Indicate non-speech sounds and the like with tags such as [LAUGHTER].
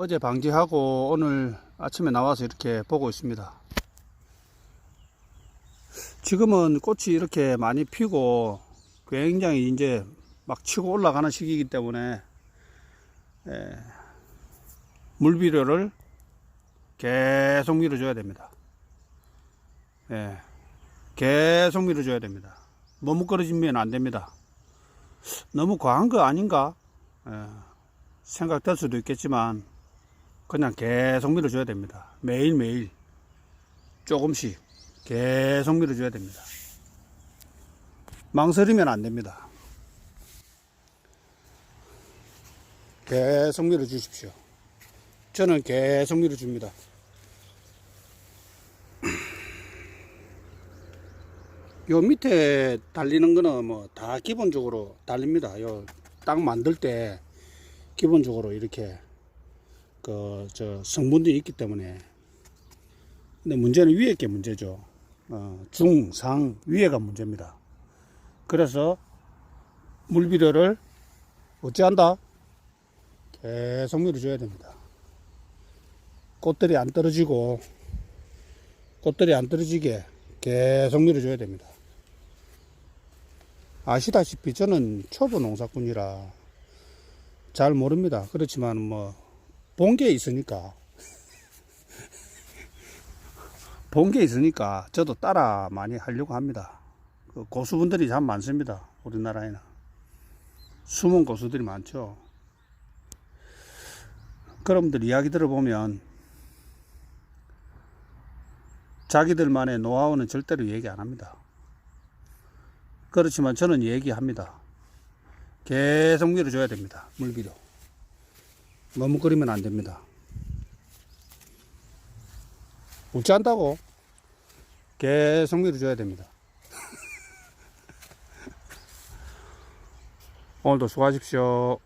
어제 방지하고 오늘 아침에 나와서 이렇게 보고 있습니다. 지금은 꽃이 이렇게 많이 피고 굉장히 이제 막 치고 올라가는 시기이기 때문에 예, 물비료를 계속 밀어줘야 됩니다. 예, 계속 밀어줘야 됩니다. 떨어지면 안 됩니다. 너무 과한 거 아닌가? 예, 생각될 수도 있겠지만 그냥 계속 밀어줘야 됩니다. 매일매일 조금씩 계속 밀어줘야 됩니다. 망설이면 안 됩니다. 계속 밀어주십시오. 저는 계속 밀어줍니다. [CLEARS THROAT] 요 밑에 달리는 거는 뭐 다 기본적으로 달립니다. 요땅 만들 때 기본적으로 이렇게 그 저 성분들이 있기 때문에 근데 문제는 위에 게 문제죠. 어, 중, 상, 위에가 문제입니다. 그래서 물비료를 어찌한다? 계속 밀어줘야 됩니다. 꽃들이 안 떨어지고 꽃들이 안 떨어지게 계속 밀어줘야 됩니다. 아시다시피 저는 초보 농사꾼이라 잘 모릅니다. 그렇지만 뭐 본 게 있으니까 [LAUGHS] 본 게 있으니까 저도 따라 많이 하려고 합니다. 그 고수분들이 참 많습니다. 우리나라에는 숨은 고수들이 많죠. 그럼들 이야기 들어보면 자기들만의 노하우는 절대로 얘기 안 합니다. 그렇지만 저는 얘기합니다. 계속 밀어줘야 됩니다. 물비료. 머뭇거리면 안 됩니다. 웃지 않다고 계속 밀어줘야 됩니다. [LAUGHS] 오늘도 수고하십시오.